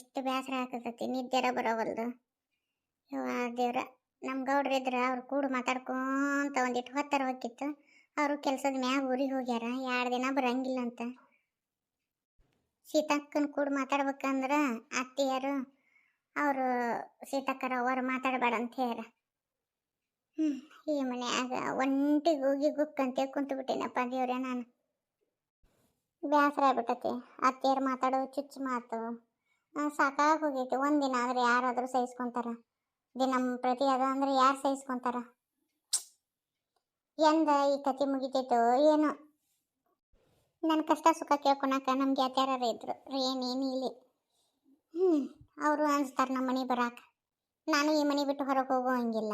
ಎಷ್ಟು ಬೇಸರ ಆಗ್ತೈತಿ ನಿದ್ದೆರ ಬರೋವಲ್ದು. ಯವ್ವ ದೇವ್ರ ನಮ್ಮ ಗೌಡ್ರು ಇದ್ರ ಅವ್ರು ಕೂಡ ಮಾತಾಡ್ಕೊಂತ ಒಂದಿಟ್ಟು ಹೊತ್ತಾರ ಹೋಗಿತ್ತು, ಅವರು ಕೆಲ್ಸದ ಮ್ಯಾಗ ಊರಿಗೆ ಹೋಗ್ಯಾರ ಎರಡು ದಿನ ಬರಂಗಿಲ್ಲ ಅಂತ. ಸೀತಕ್ಕನ ಕೂಡ ಮಾತಾಡ್ಬೇಕಂದ್ರ ಅತ್ತಿಯರು, ಅವರು ಸೀತಕ್ಕರ ಅವರು ಮಾತಾಡಬೇಡ ಅಂತ ಹೇಳ್ಯಾರ. ಹ್ಞೂ ಈ ಮನ್ಯಾಗ ಒಂಟಿಗೆ ಹೋಗಿ ಗುಕ್ಕಂತೆ ಕುಂತು ಬಿಟ್ಟೇನಪ್ಪ ದೇವ್ರೆ ನಾನು. ಬೇಸರ ಆಗ್ಬಿಟ್ಟತಿ, ಅತ್ತಿಯರು ಮಾತಾಡೋ ಚುಚ್ಚು ಮಾತು. ಸಾಕಾಗಿ ಒಂದು ಒಂದಿನ ಆದರೆ ಯಾರಾದರೂ ಸಹಿಸ್ಕೊಂತಾರ. ದಿನ ಪ್ರತಿ ಅದ ಅಂದ್ರೆ ಯಾರು ಸಹಿಸ್ಕೊಂತಾರ? ಎಂದ ಈ ಕತೆ ಮುಗಿತೈತೋ ಏನು. ನನ್ನ ಕಷ್ಟ ಸುಖ ಕೇಳ್ಕೊಳಕ ನಮ್ಗೆ ಅತ್ಯಾರ ಇದ್ರು. ಏನೇನು ಇಲ್ಲಿ. ಹ್ಞೂ ಅವರು ಅನ್ಸ್ತಾರೆ ನಮ್ಮ ಮನೆ ಬರಾಕ. ನಾನು ಈ ಮನೆ ಬಿಟ್ಟು ಹೊರಗೆ ಹೋಗೋ ಹಂಗಿಲ್ಲ.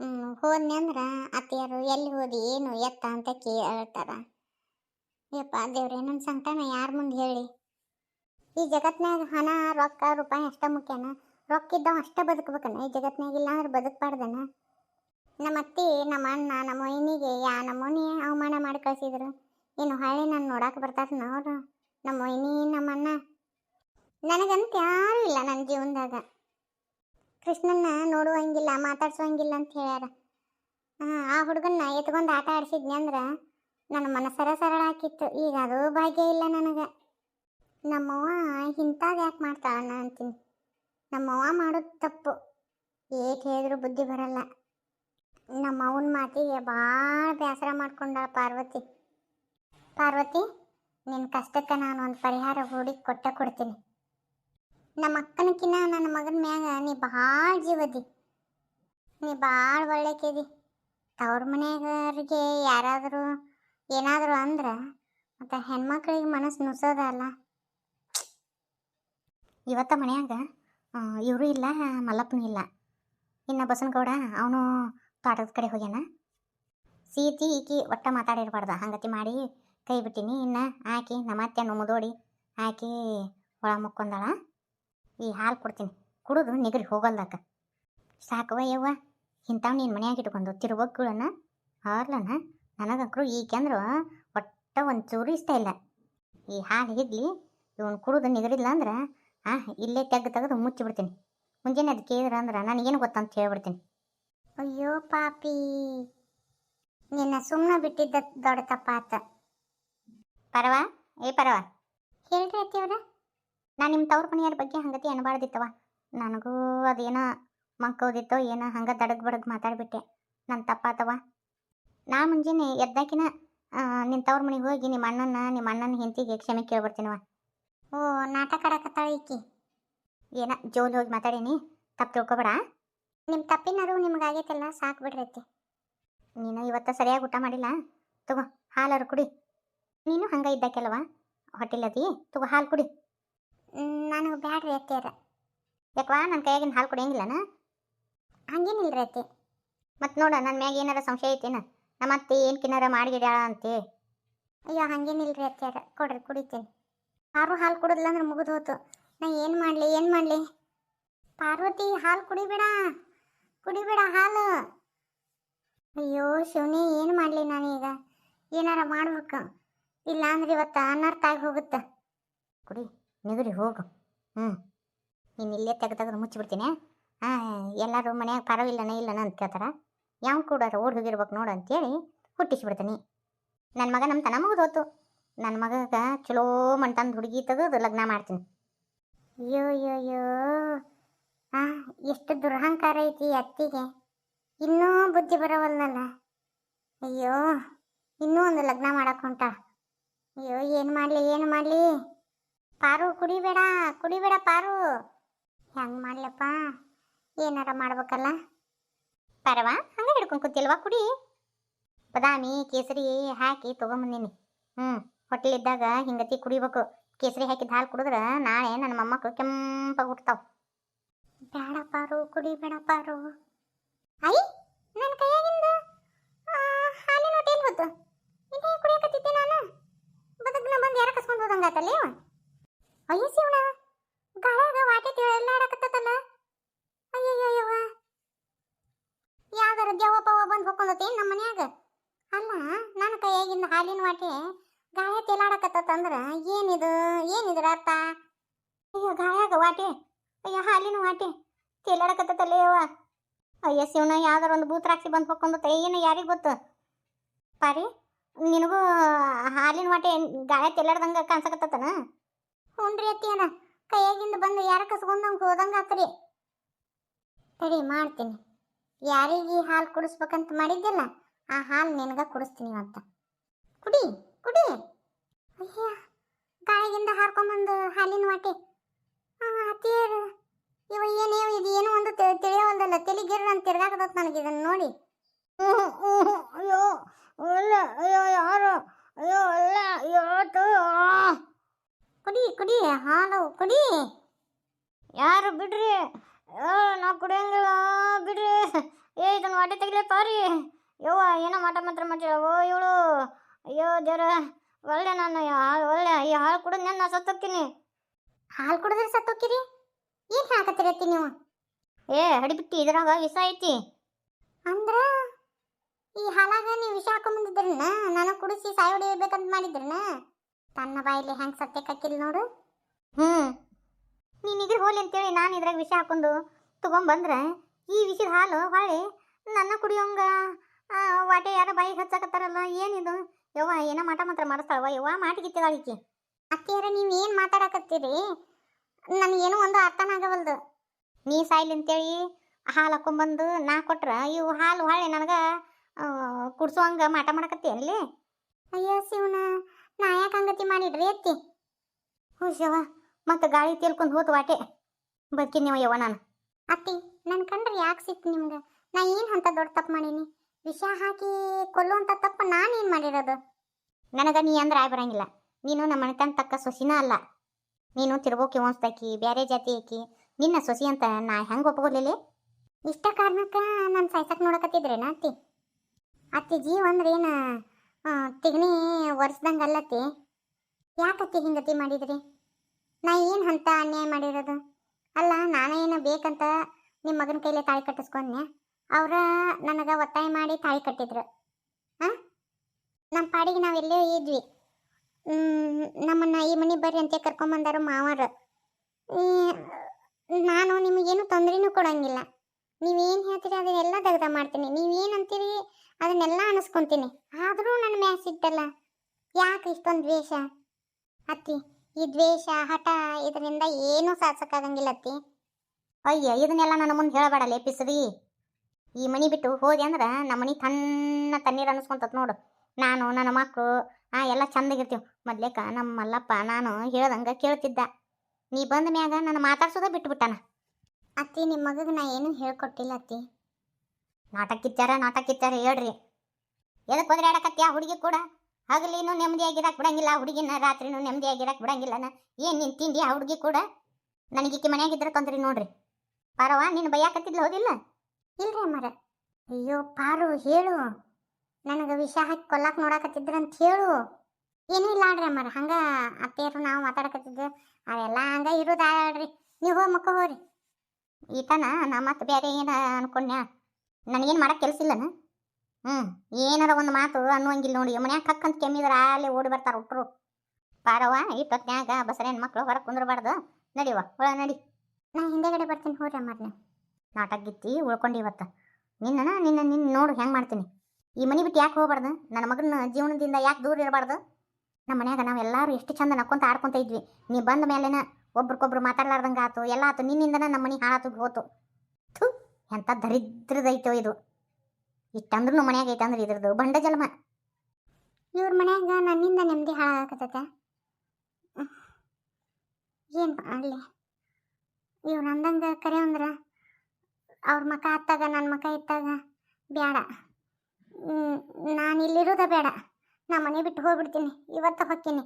ಹ್ಞೂ ಹೋದ್ನೆ ಅಂದ್ರೆ ಅತ್ತೆಯರು ಎಲ್ಲಿ ಹೋದಿ, ಏನು ಎತ್ತ ಅಂತ ಕೇಳ್ತಾರ. ಯಪ್ಪ ದೇವ್ರೆ ನನ್ನ ಸಂಕಟನ ಯಾರ ಮುಂದೆ ಹೇಳಿ? ಈ ಜಗತ್ನ್ಯಾಗ ಹಣ, ರೊಕ್ಕ, ರೂಪಾಯಿ ಅಷ್ಟ ಮುಖ್ಯನ? ರೊಕ್ಕ ಇದ್ದಾವ ಅಷ್ಟ ಬದುಕಬೇಕನ? ಈ ಜಗತ್ನ್ಯಾಗ ಇಲ್ಲ ಅಂದ್ರೆ ಬದುಕಬಾರ್ದನ? ನಮ್ಮ ಅತ್ತಿ, ನಮ್ಮ ಅಣ್ಣ, ನಮ್ಮ ಮೊಯ್ನಿಗೆ ಯಾ ನಮ್ಮನೆ ಅವಮಾನ ಮಾಡಿ ಕಳಿಸಿದ್ರು. ಏನು ಹಳೆ ನಾನು ನೋಡಕ್ಕೆ ಬರ್ತಾರನ ಅವರು? ನಮ್ಮ ಮೊಯ್ನಿ ನಮ್ಮ ಅಣ್ಣ? ನನಗಂತ ಯಾರೂ ಇಲ್ಲ ನನ್ನ ಜೀವನದಾಗ. ಕೃಷ್ಣನ್ನ ನೋಡುವಂಗಿಲ್ಲ ಮಾತಾಡ್ಸುವಂಗಿಲ್ಲ ಅಂತ ಹೇಳ್ಯಾರ. ಆ ಹುಡುಗನ್ನ ಎತ್ಕೊಂಡು ಆಟ ಆಡ್ಸಿದ್ನಿ ಅಂದ್ರೆ ನನ್ನ ಮನಸ್ಸರ ಸರಳ ಆಕಿತ್ತು ಈಗ ಅದು ಭಾಗ್ಯ ಇಲ್ಲ ನನಗೆ. ನಮ್ಮವ್ವ ಇಂಥದ್ದು ಯಾಕೆ ಮಾಡ್ತಾಳಣ್ಣ ಅಂತೀನಿ. ನಮ್ಮವ್ವ ಮಾಡೋದು ತಪ್ಪು. ಏಟ್ ಹೇಳಿದ್ರು ಬುದ್ಧಿ ಬರಲ್ಲ. ನಮ್ಮವ್ವನ ಮಾತಿಗೆ ಭಾಳ ಬೇಸರ ಮಾಡ್ಕೊಂಡ ಪಾರ್ವತಿ. ಪಾರ್ವತಿ ನಿನ್ನ ಕಷ್ಟಕ್ಕೆ ನಾನು ಒಂದು ಪರಿಹಾರ ಹೂಡಿ ಕೊಟ್ಟ ಕೊಡ್ತೀನಿ. ನಮ್ಮ ಅಕ್ಕನಕ್ಕಿನ್ನ ನನ್ನ ಮಗನ ಮ್ಯಾಗ ನೀ ಭಾಳ ಜೀವದಿ. ನೀ ಭಾಳ ಒಳ್ಳೆಕಿದಿ ತವ್ರ ಮನೆಯವರಿಗೆ ಯಾರಾದರೂ ಏನಾದರೂ ಅಂದ್ರೆ ಮತ್ತು ಹೆಣ್ಮಕ್ಳಿಗೆ ಮನಸ್ಸು ನುಸೋದಲ್ಲ. ಇವತ್ತ ಮನ್ಯಾಗ ಇವರು ಇಲ್ಲ, ಮಲ್ಲಪ್ಪನೂ ಇಲ್ಲ. ಇನ್ನು ಬಸನಗೌಡ, ಅವನು ತೋಟದ ಕಡೆ ಹೋಗ್ಯಾನ. ಸೀತಿ ಈಕಿ ಒಟ್ಟ ಮಾತಾಡಿರ್ಬಾರ್ದ, ಹಂಗತಿ ಮಾಡಿ ಕೈ ಬಿಟ್ಟಿನಿ. ಇನ್ನು ಆಕಿ ನಮ್ಮ ಅತ್ತೆ ಮುದೋಡಿ ಆಕಿ ಒಳ ಮುಕ್ಕೊಂದಾಳ ಈ ಹಾಲು ಕೊಡ್ತೀನಿ. ಕುಡಿದು ನಿಗರಿ ಹೋಗಲ್ದಾಕ. ಸಾಕವ ಯವ್ವ ಇಂಥವ್ ನೀನು ಮನ್ಯಾಗ ಇಟ್ಕೊಂಡು ತಿರುವಕ್ಕುಳನ್ನ ಹಾರ್ಲನ ನನಗಂಕರು ಈಕೆಂದ್ರು ಒಟ್ಟ ಒಂದು ಚೂರು ಇಷ್ಟ ಇಲ್ಲ. ಈ ಹಾಲು ಹಿಡ್ಲಿ, ಇವನು ಕುಡಿದು ನಿಗರಿಲ್ಲ ಅಂದ್ರೆ ಆ ಇಲ್ಲೇ ತೆಗ್ದು ತೆಗೆದು ಮುಚ್ಚಿಬಿಡ್ತೀನಿ ಮುಂಜಾನೆ ಅದು ಕೇಳಿದ್ರ ಅಂದ್ರೆ ನನಗೇನು ಗೊತ್ತಂತ ಹೇಳ್ಬಿಡ್ತೀನಿ. ಅಯ್ಯೋ ಪಾಪಿ. ನಿನ್ನ ಸುಮ್ಮನೆ ಬಿಟ್ಟಿದ್ದ ದೊಡ್ಡ ತಪ್ಪಾತ. ಪರವಾ ಏ ಪರವ. ಹೇಳ್ರಿ ಅತ್ತಿಯವ್ರ ನಾನು ನಿಮ್ಮ ತವ್ರ ಮನೆಯವ್ರ ಬಗ್ಗೆ ಹಂಗತಿ ಅನ್ಬಾರ್ದಿತ್ತವ ನನಗೂ ಅದೇನೋ ಮಂಕೋದಿತ್ತೋ ಏನೋ ಹಂಗೆ ದಡಗ್ ಬಡಗ್ ಮಾತಾಡ್ಬಿಟ್ಟೆ. ನನ್ನ ತಪ್ಪಾತವ ನಾ ಮುಂಜಾನೆ ಎದ್ದಾಕಿನ ನಿನ್ನ ತವ್ರ ಮನೆಗೆ ಹೋಗಿ ನಿಮ್ಮ ಅಣ್ಣನ ನಿಮ್ಮ ಅಣ್ಣನ ಹೆಂಡತಿಗೆ ಕ್ಷಮೆ ಕೇಳ್ಬರ್ತೀನವ ಓ ನಾಟಕ ಆಡಕತ್ತಾಳ ಈಕಿ. ಏನ ಜೋಲ್ ಹೋಗಿ ಮಾತಾಡೀನಿ ತಪ್ಪು ತಿಳ್ಕೊಬೇಡ. ನಿಮ್ಮ ತಪ್ಪಿನಾರು ನಿಮ್ಗೆ ಆಗೈತಲ್ಲ ಸಾಕು ಬಿಡ್ರೈತಿ. ನೀನು ಇವತ್ತು ಸರಿಯಾಗಿ ಊಟ ಮಾಡಿಲ್ಲ ತಗೋ ಹಾಲಾರು ಕುಡಿ. ನೀನು ಹಂಗೆ ಇದ್ದಕ್ಕೆಲ್ವ ಹೊಟ್ಟಿಲ್ಲದಿ ತಗೋ ಹಾಲು ಕುಡಿ. ನನಗೆ ಬ್ಯಾಡ್ರಿ ಅತ್ತೆಯರ ಯಾಕವಾ ನನ್ನ ಕೈಯಾಗಿನ ಹಾಲು ಕುಡಿಯಂಗಿಲ್ಲನ? ಹಂಗೇನಿಲ್ರಿ ಅತ್ತೆ. ಮತ್ತು ನೋಡ ನನ್ನ ಮ್ಯಾಗ ಏನಾರ ಸಂಶಯ ಐತೇನ? ನಮ್ಮ ಅತ್ತೆ ಏನು ಕಿನ್ನಾರ ಮಾಡಿಗಿಡ್ಯಾಳ ಅಂತೆ. ಅಯ್ಯೋ ಹಂಗೇನಿಲ್ರಿ ಅತ್ತೆಯರ ಕೊಡ್ರಿ ಕುಡಿತೀನಿ. ಪಾರು ಹಾಲು ಕುಡಿದ್ಲ ಅಂದ್ರೆ ಮುಗಿದು ಹೋತು. ನಾ ಏನು ಮಾಡಲಿ ಏನು ಮಾಡಲಿ? ಪಾರ್ವತಿ, ಹಾಲು ಕುಡಿಬೇಡ ಕುಡಿಬೇಡ ಹಾಲು. ಅಯ್ಯೋ ಶಿವನಿ, ಏನು ಮಾಡಲಿ ನಾನೀಗ? ಏನಾರ ಮಾಡ್ಬೇಕು? ಇಲ್ಲ ಅಂದ್ರೆ ಇವತ್ತು ಅನರ್ಥ ಆಗಿ ಹೋಗುತ್ತೆ. ಕುಡಿ ನಿಗುರಿ ಹೋಗು. ಹ್ಞೂ ನೀನು ಇಲ್ಲೇ ತೆಗೆದು ಮುಚ್ಚಿಬಿಡ್ತೀನಿ ಹಾಂ, ಎಲ್ಲರೂ ಮನ್ಯಾಗ ಪರವಿಲ್ಲನ ಇಲ್ಲನ ಅಂತ ಕೇಳ್ತಾರೆ? ಯಾವ ಕೂಡ ಓಡ್ ಹೋಗಿರ್ಬೇಕು ನೋಡು ಅಂತೇಳಿ ಹುಟ್ಟಿಸ್ಬಿಡ್ತೀನಿ ನನ್ನ ಮಗ ನಮ್ಮ ತನ ಮುಗಿದು ಹೋತು. ನನ್ನ ಮಗಗ ಚಲೋ ಮಂಟಂದು ಹುಡುಗಿ ತೆಗೆದು ಲಗ್ನ ಮಾಡ್ತೀನಿ. ಅಯ್ಯೋ ಅಯ್ಯೋ ಅಯ್ಯೋ. ಆ, ಎಷ್ಟು ದುರಹಂಕಾರ ಐತಿ ಅತ್ತಿಗೆ. ಇನ್ನೂ ಬುದ್ಧಿ ಬರವಲ್ನಲ್ಲ. ಅಯ್ಯೋ, ಇನ್ನೂ ಒಂದು ಲಗ್ನ ಮಾಡಕ್ಕೆ ಹೊಂಟ. ಅಯ್ಯೋ, ಏನು ಮಾಡಲಿ ಏನು ಮಾಡಲಿ? ಪಾರು, ಕುಡಿಬೇಡ ಕುಡಿಬೇಡ ಪಾರು. ಹೆಂಗೆ ಮಾಡ್ಲಪ್ಪ? ಏನಾರ ಮಾಡ್ಬೇಕಲ್ಲ? ಪರವಾ ಹಂಗೆ ಹಿಡ್ಕೊಂಡು ಕೂತಿಲ್ವಾ? ಕುಡಿ. ಬದಾಮಿ, ಕೇಸರಿ ಹಾಕಿ ತೊಗೊಂಬಂದೀನಿ. ಹ್ಞೂ ಹೊಟ್ಟೆಲಿದ್ದಾಗ ಹಿಂಗತಿ ಕುಡಿಬೇಕು. ಕೇಸರಿ ಹಾಕಿದ ಹಾಲು ಕುಡಿದ್ರೆ ನಾಳೆ ನನ್ನ ಮೊಮ್ಮಕ್ಕಳು ಕೆಂಪಾಗಿ ಹುಟ್ತಾವ. ಬೇಡ ಪಾರು ಕುಡಿ ಬೇಡ ಪಾರು ಐ ನನ್ನ ಕೈಯಾಗಿಂದ ಹಾಲಿನ ಹೊಟ್ಟೆ ಎಲ್ಲಿ ಹೋತು? ಕುಡಿಯಕತ್ತಿದ್ದೆ ನಾನು? ಬದಗ್ನ ಬಂದು ಯಾರ ಕಸ್ಕೊಂಡು ಹೋದಂಗಾತಲ್ಲ ಇವ? ಅಯ್ಯೋ ಶಿವಣ ಗಾಳ್ಯಾಗ ವಾಟೆ ತಿಳಲಾಡಕತ್ತಲ್ಲ ಅಯ್ಯಯ್ಯವ್ವ ಯಾವ್ದಾರ ದೆವ್ವ ಪವ್ವ ಬಂದು ಹೊಕ್ಕೊಂಡತಿ ನಮ್ಮ ಮನ್ಯಾಗ? ಅಲ್ಲ ನನ್ನ ಕೈಯಾಗಿಂದ ಹಾಲಿನ ವಾಟೆ ಗಾಯ ತೇಲಾಡಕತ್ತಂದ್ರ ಏನಿದು? ಏನಿದ್ರ ಅಪ್ಪ ಅಯ್ಯೋ ಗಾಯಾಗ ವಾಟೆ. ಅಯ್ಯೋ, ಹಾಲಿನ ವಾಟೆ. ತೇಲಾಡಕತ್ತಲ್ಲೇ ಅವ ಅಯ್ಯ ಶಿವನ ಯಾವ್ದಾರ ಒಂದು ಭೂತ್ರಾಕ್ಷಿ ಬಂದು ಹೊಕ್ಕೊಂಬತ್ತ. ಏನು ಯಾರಿಗೆ ಗೊತ್ತು? ಪಾರಿ, ನಿನಗೂ ಹಾಲಿನ ವಾಟೆ ಗಾಯ ತೇಲಾಡ್ದಂಗೆ ಕಾಣಿಸಕತ್ತತನ? ಹ್ಞೂ ರೀ ಅತ್ತಿಯನ, ಕೈಯಾಗಿಂದ ಬಂದು ಯಾರ ಕಸ್ಕೊಂಡಂಗೆ ಹೋದಂಗೆ ಆತ್ರಿ. ತಡಿ, ಮಾಡ್ತೀನಿ. ಯಾರಿಗೆ ಹಾಲು ಕುಡಿಸ್ಬೇಕಂತ ಮಾಡಿದ್ದಿಲ್ಲ ಆ ಹಾಲು ನಿನಗ ಕುಡಿಸ್ತೀನಿ ಅಂತ ಕುಡಿ. ಕುಡಿ. ಅಯ್ಯ ಗಾಳಿಗಿಂದ ಹಾರ್ಕೊಂಬಂದು ಹಾಲಿನ ವಾಟೆ. ಅತ್ತಿಯರು, ಇವ ಏನೇ ಇದು ಏನೋ ಒಂದು ತಿಳಿಯವಲ್ದಲ್ಲ ತೆಲಿಗಿರ್ ಅಂತ ತಿರ್ಗಾಕತ್ತ ನನಗೆ ಇದನ್ನು ನೋಡಿ. ಅಯ್ಯೋ ಇಲ್ಲ ಅಯ್ಯೋ, ಯಾರು, ಅಯ್ಯೋ ಇಲ್ಲ ಇವತ್ತು ಕುಡಿ ಕುಡಿ, ಹಾಲು, ಕುಡಿ. ಯಾರು, ಬಿಡ್ರಿ. ನಾ ಕುಡಿಯಂಗಿಲ್ಲ, ಬಿಡ್ರಿ. ಏ, ಇದನ್ನ ಹೊಟ್ಟೆ ತೆಗಿಲೇ ಪಾರಿ ಯವ್ವ, ಏನೋ ಮಾಟ ಮಾತ್ರ ಮಾಡ್ತೀರ, ಓ, ಇವಳು. ಅಯ್ಯೋ ದೇವ್ರ ಒಳ್ಳೆ ನಾನು ಹಾಲು ಒಳ್ಳೆ ಈ ಹಾಲು ಕುಡಿದ್ ನಾನು ಸತ್ತೋಗ್ತೀನಿ. ಹಾಲು ಕುಡಿದ್ರೆ ಸತ್ತೋಗ್ತೀರಿ? ಏನು ಹಾಕತ್ತಿರತ್ತಿ ನೀವು? ಏ ಹಡಿಬಿಟ್ಟಿ ಇದ್ರಾಗ ವಿಷ ಐತಿ. ಅಂದ್ರ ಈ ಹಾಲಾಗ ನೀವು ವಿಷ ಹಾಕೊಂಬಂದಿದ್ರನ್ನ ನಾನು ಕುಡಿಸಿ ಸಾಯಿ ಹೊಡಿಬೇಕಂತ ಮಾಡಿದ್ರನ್ನ ತನ್ನ ಬಾಯಲ್ಲಿ ಹೆಂಗ್ ಸತ್ಯಕ್ಕಾಕಿಲ್ ನೋಡು. ಹ್ಮ್. ನೀನ್ ಇದ್ರ ಹೋಲಿ ಅಂತೇಳಿ ನಾನು ಇದ್ರಾಗ ವಿಷ ಹಾಕೊಂಡು ತಗೊಂಬಂದ್ರೆ ಈ ವಿಷದ ಹಾಲು ಹೊಳ್ಳಿ ನನ್ನ ಕುಡಿಯೋಂಗ ಆ, ವಾಟೆ ಯಾರ ಬಾಯಿಗೆ ಹಚ್ಚಕತ್ತಾರಲ್ಲ ಏನಿದು? ಯವ್ವ, ಏನೋ ಮಾಟ ಮಾತ್ರ ಮಾಡಿಸ್ತಾಳವ ಯವ್ವ ಮಾಟಿಗಿತ್ತಿದಾಳಿಕಿ ಅತ್ತಿಯರ, ನೀವು ಏನು ಮಾತಾಡಕತ್ತೀರಿ? ನನಗೇನು ಒಂದು ಅರ್ಥನ ಆಗವಲ್ದು. ನೀ ಸಾಯ್ಲಿ ಅಂತೇಳಿ ಹಾಲು ಹಾಕೊಂಬಂದು ನಾ ಕೊಟ್ರ, ಇವು ಹಾಲು ಹೊಳ್ಳಿ ನನಗೆ ಕುಡ್ಸೋಂಗ ಮಾಟ ಮಾಡಕತ್ತಿ ಅಲ್ಲಿ ಅಯ್ಯೋ, ಶಿವನ, ನಾ ಯಾಕೆ ಹಂಗತಿ ಮಾಡಿಡ್ರಿ ಎತ್ತಿ ಹ್ಞೂ ಶಿವ ಮತ್ತು ಗಾಳಿ ತೇಲ್ಕೊಂಡು ಹೋತು ವಾಟೆ. ಬದುಕಿನವ ಯವ್ವ ನಾನು. ಅತ್ತಿ ನನ್ನ ಕಂಡ್ರೆ ಯಾಕೆ ಸಿಕ್ತು ನಿಮ್ಗೆ? ನಾ ಏನು ಅಂತ ದೊಡ್ಡ ತಪ್ಪು ಮಾಡೀನಿ? ವಿಷ ಹಾಕಿ ಕೊಲ್ಲುವಂಥ ತಪ್ಪು ನಾನು ಏನು ಮಾಡಿರೋದು? ನನಗೆ ನೀ ಅಂದ್ರೆ ಆಯ್ ಬರಂಗಿಲ್ಲ. ನೀನು ನಮ್ಮ ಮನೆತನ ತಕ್ಕ ಸೊಸಿನ ಅಲ್ಲ. ನೀನು ತಿರ್ಗೋಕೆ ಓನ್ಸ್ದಾಕಿ ಬೇರೆ ಜಾತಿ ಹಾಕಿ ನಿನ್ನ ಸೊಸಿ ಅಂತ ನಾ ಹೆಂಗೆ ಒಪ್ಕೊಳ್ಳಲಿ ಇಷ್ಟ ಕಾರಣಕ್ಕೆ ನಾನು ಸಾಯ್ಸಕ್ಕೆ ನೋಡಕತ್ತಿದ್ರೇನ ಅತ್ತಿ? ಅತ್ತಿ ಜೀವ ಅಂದ್ರೆ ಏನು? ತಿಗಣಿ ಒರೆಸ್ದಂಗೆ ಅಲ್ಲತ್ತಿ? ಯಾಕತ್ತಿ ಹಿಂಗತಿ ಮಾಡಿದ್ರಿ? ನಾ ಏನು ಅಂತ ಅನ್ಯಾಯ ಮಾಡಿರೋದು? ಅಲ್ಲ, ನಾನೇನು ಬೇಕಂತ ನಿಮ್ಮ ಮಗನ ಕೈಲೇ ತಾಳಿ ಕಟ್ಟಿಸ್ಕೊಂಡೆ ಅವ್ರ ನನಗೆ ಒತ್ತಾಯ ಮಾಡಿ ತಾಳಿ ಕಟ್ಟಿದ್ರು. ಹಾಂ? ನಮ್ಮ ಪಾಡಿಗೆ ನಾವು ಎಲ್ಲೇ ಇದ್ವಿ. ನಮ್ಮನ್ನ ಈ ಮನೆ ಬರ್ರಿ ಅಂತ ಕರ್ಕೊಂಬಂದರು ಮಾವಾರ. ನಾನು ನಿಮಗೇನು ತೊಂದರೆನೂ ಕೊಡಂಗಿಲ್ಲ. ನೀವೇನು ಹೇಳ್ತೀರಿ ಅದನ್ನೆಲ್ಲ ತೆಗ್ದ ಮಾಡ್ತೀನಿ. ನೀವೇನು ಅಂತೀರಿ ಅದನ್ನೆಲ್ಲ ಅನಿಸ್ಕೊಂತೀನಿ. ಆದರೂ ನನ್ನ ಮ್ಯಾಸ್ ಇಟ್ಟಲ್ಲ ಯಾಕೆ ಇಷ್ಟೊಂದು ದ್ವೇಷ? ಅತ್ತಿ, ಈ ದ್ವೇಷ, ಹಠ ಇದರಿಂದ ಏನೂ ಸಾಧಿಸೋಕ್ಕಾಗಂಗಿಲ್ಲ ಅತ್ತಿ. ಅಯ್ಯ, ಇದನ್ನೆಲ್ಲ ನನ್ನ ಮುಂದೆ ಹೇಳಬೇಡ ಲೇಪಿಸದಿ ಈ ಮನಿ ಬಿಟ್ಟು ಹೋದೆ ಅಂದ್ರೆ ನಮ್ಮ ಮನಿ ತನ್ನ ತಣ್ಣೀರು ಅನ್ನಿಸ್ಕೊಂತತ್ ನೋಡು. ನಾನು ನನ್ನ ಮಕ್ಕಳು ಆ ಎಲ್ಲ ಚಂದಾಗಿರ್ತೀವಿ. ಮೊದ್ಲೇಕ ನಮ್ಮ ಮಲ್ಲಪ್ಪ ನಾನು ಹೇಳ್ದಂಗೆ ಕೇಳ್ತಿದ್ದ. ನೀ ಬಂದ ಮ್ಯಾಗ ನಾನು ಮಾತಾಡ್ಸೋದ ಬಿಟ್ಬಿಟ್ಟಾನ. ಅತ್ತಿ ನಿಮ್ಮ ಮಗಗೆ ನಾ ಏನೂ ಹೇಳ್ಕೊಟ್ಟಿಲ್ಲ ಅತ್ತಿ. ನಾಟಕ ಕಿತ್ತಾರ ನಾಟಕ ಕಿತ್ತಾರ ಹೇಳ್ರಿ. ಎದಕ್ಕೆ ಒದರಾಡಕತ್ತಿ ಆ ಹುಡುಗಿ ಕೂಡ? ಹಗಲಿನೂ ನೆಮ್ಮದಿಯಾಗಿರಕ್ಕೆ ಬಿಡಂಗಿಲ್ಲ ಹುಡುಗಿನ ರಾತ್ರಿನೂ ನೆಮ್ಮದಿಯಾಗಿರಕ್ಕೆ ಬಿಡಂಗಿಲ್ಲನ? ಏನು ನಿನ್ ತಿಂಡಿ ಆ ಹುಡುಗಿ ಕೂಡ? ನನಗೀಕೆ ಮನೆಯಾಗಿದ್ರೆ ತೊಂದ್ರಿ ನೋಡ್ರಿ. ಪರವಾ ನೀನು ಬೈಯಾಕತ್ತಿದ್ಲು ಹೋದಿಲ್ಲ? ಇಲ್ರಿ ಅಮ್ಮರ? ಅಯ್ಯೋ, ಪಾರು, ಹೇಳು. ನನಗೆ ವಿಷ ಹಾಕಿ ಕೊಲ್ಲಾಕ್ ನೋಡಾಕತ್ತಿದ್ರಂತ ಹೇಳು. ಏನೂ ಇಲ್ಲ ಆಡ್ರಿ ಅಮ್ಮರ, ಹಂಗ ಅತ್ತೆಯರು ನಾವು ಮಾತಾಡಕತ್ತಿದ್ದು, ಅವೆಲ್ಲ ಹಂಗ ಇರೋದಾಡ್ರಿ ನೀವು ಹೋಗಿ ಮಕ್ಕ ಹೋಗ್ರಿ. ಈತನ ನಾ ಮತ್ತೆ ಬೇರೆ ಏನ ಅನ್ಕೊಂಡ್ಯಾ ನನಗೇನು ಮಾಡಕ್ಕೆ ಕೆಲಸ ಇಲ್ಲನ? ಹ್ಞೂ ಏನಾರ ಒಂದು ಮಾತು ಅನ್ನುವಂಗಿಲ್ಲ ನೋಡಿ. ಮನ್ಯಾಗ ಕಕ್ಕಂತ ಕೆಮ್ಮಿದ್ರ ಅಲ್ಲಿ ಓಡಿ ಬರ್ತಾರೆ ಹುಟ್ರು ಪಾರವ್ವ ಇಟ್ಟೊತ್ನ್ಯಾಗ ಬಸರೇನ್ ಮಕ್ಕಳು ಹೊರಗೆ ಕುಂದ್ರಬಾರ್ದು. ನಡಿವ ಒಳ ನಡಿ. ನಾ ಹಿಂದೆಗಡೆ ಬರ್ತೀನಿ, ಹೋಗ್ರಿ ಅಮ್ಮರ್ನೆ. ನಾಟಕ ಗಿತ್ತಿ ಉಳ್ಕೊಂಡು ಇವತ್ತು. ನಿನ್ನ ನಿನ್ನ ನಿನ್ನ ನೋಡು ಹೆಂಗೆ ಮಾಡ್ತೀನಿ. ಈ ಮನೆ ಬಿಟ್ಟು ಯಾಕೆ ಹೋಗ್ಬಾರ್ದು? ನನ್ನ ಮಗನ ಜೀವನದಿಂದ ಯಾಕೆ ದೂರ ಇರಬಾರ್ದು? ನಮ್ಮ ಮನ್ಯಾಗ ನಾವೆಲ್ಲರೂ ಎಷ್ಟು ಚಂದ ನಕ್ಕೊಂತ ಆಡ್ಕೊಂತ ಇದ್ವಿ. ನೀ ಬಂದ ಮೇಲೆನ ಒಬ್ರಿಗೊಬ್ರು ಮಾತಾಡ್ಲಾರ್ದಂಗೆ ಆತು, ಎಲ್ಲ ಆತು, ನಿನ್ನಿಂದನ ನಮ್ಮ ಮನೆ ಹಾಳಾತು, ಹೋತು. ಥು ಎಂಥ ದರಿದ್ರದೈತೋ ಇದು. ಇಷ್ಟಂದ್ರೂ ಮನ್ಯಾಗ ಐತೆ ಅಂದ್ರೆ ಇದ್ರದ್ದು ಬಂಡ ಜನ್ಮ. ಇವ್ರ ಮನ್ಯಾಗ ನನ್ನಿಂದ ನೆಮ್ಮದಿ ಹಾಳಾಗತ್ತೈತ ಏನು ಮಾಡಲಿ? ಇವ್ರು ಅಂದಂಗೆ ಕರೆ ಅಂದ್ರೆ ಅವ್ರ ಮಕ ಹತ್ತಾಗ ನನ್ನ ಮಕ ಇತ್ತಾಗ ಬೇಡ ನಾನು ಇಲ್ಲಿರೋದ ಬೇಡ ನಾ ಮನೆ ಬಿಟ್ಟು ಹೋಗ್ಬಿಡ್ತೀನಿ. ಇವತ್ತು ಹೊಕ್ಕಿನಿ.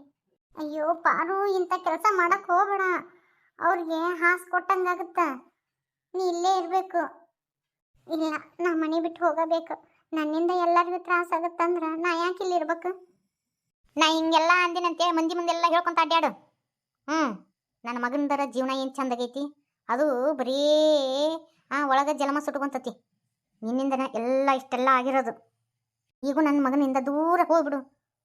ಅಯ್ಯೋ, ಪಾರು ಇಂಥ ಕೆಲಸ ಮಾಡಕ್ಕೆ ಹೋಗ್ಬೇಡ. ಅವ್ರಿಗೆ ಹಾಸು ಕೊಟ್ಟಂಗಾಗುತ್ತ ನೀ ಇಲ್ಲೇ ಇರಬೇಕು. ಇಲ್ಲ ನಾ ಮನೆ ಬಿಟ್ಟು ಹೋಗಬೇಕು. ನನ್ನಿಂದ ಎಲ್ಲರಿಗೂ ತ್ರಾಸ ಆಗುತ್ತಂದ್ರೆ ನಾ ಯಾಕೆ ಇಲ್ಲಿ ಇರ್ಬೇಕು? ನಾ ಹಿಂಗೆಲ್ಲ ಅಂದಿನಂತೇಳಿ ಮಂದಿ ಮುಂದೆಲ್ಲ ಹೇಳ್ಕೊಂತ ಅಡ್ಡಾಡು ಹ್ಞೂ ನನ್ನ ಮಗನದರ ಜೀವನ ಏನು ಚಂದಾಗೈತಿ? ಅದು ಬರೀ ಆ, ಒಳಗೆ ಜಲಮ ಸುಟ್ಕೊಂತತಿ ನಿನ್ನಿಂದನ ಎಲ್ಲ ಇಷ್ಟೆಲ್ಲ ಆಗಿರೋದು. ಈಗೂ ನನ್ನ ಮಗನಿಂದ ದೂರ ಹೋಗ್ಬಿಡು.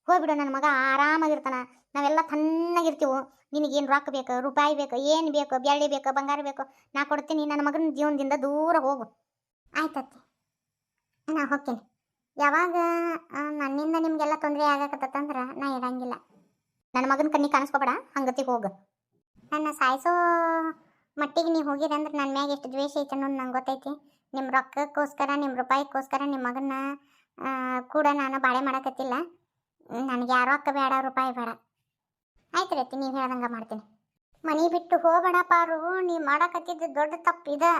ಹೋಗ್ಬಿಡು ನನ್ನ ಮಗ ಆರಾಮಾಗಿರ್ತಾನ. ನಾವೆಲ್ಲ ತಣ್ಣಗಿರ್ತೀವಿ. ನಿನಗೇನು ರೊಕ್ಕ ಬೇಕು, ರೂಪಾಯಿ ಬೇಕು, ಏನು ಬೇಕು ಬೆಳ್ಳಿ ಬೇಕು, ಬಂಗಾರ ಬೇಕು, ನಾ ಕೊಡ್ತೀನಿ. ನನ್ನ ಮಗನ ಜೀವನದಿಂದ ದೂರ ಹೋಗು. ಆಯ್ತತ್ತಿ ನಾ ಹೋಗ್ತೀನಿ. ಯಾವಾಗ ನನ್ನಿಂದ ನಿಮಗೆಲ್ಲ ತೊಂದರೆ ಆಗಕತ್ತಂದ್ರೆ ನಾ ಇರಂಗಿಲ್ಲ. ನನ್ನ ಮಗನ ಕಣ್ಣಿ ಕಾಣಿಸ್ಕೊಬೇಡ. ಹಂಗತಿ ಹೋಗು. ನನ್ನ ಸಾಯಿಸೋ ಮಟ್ಟಿಗೆ ನೀವು ಹೋಗಿರಂದ್ರೆ ನನ್ನ ಮ್ಯಾಗ ಎಷ್ಟು ದ್ವೇಷ ಐತೆ ಅನ್ನೋದು ನಂಗೆ ಗೊತ್ತೈತಿ. ನಿಮ್ಮ ರೊಕ್ಕಕ್ಕೋಸ್ಕರ ನಿಮ್ಮ ರೂಪಾಯಿಗೋಸ್ಕರ ನಿಮ್ಮ ಮಗನ ಕೂಡ ನಾನು ಬಾಳೆ ಮಾಡಕತ್ತಿಲ್ಲ. ನನಗೆ ಯಾರೋ ರೊಕ್ಕ ಬೇಡ, ರೂಪಾಯಿ ಬೇಡ. ಆಯ್ತು ರೀತಿ, ನೀವು ಹೇಳ್ದಂಗೆ ಮಾಡ್ತೀನಿ. ಮನೆ ಬಿಟ್ಟು ಹೋಗಬೇಡ ಪಾರು ನೀವು ಮಾಡಕತ್ತಿದ್ದು ದೊಡ್ಡ ತಪ್ಪು ಇದೆ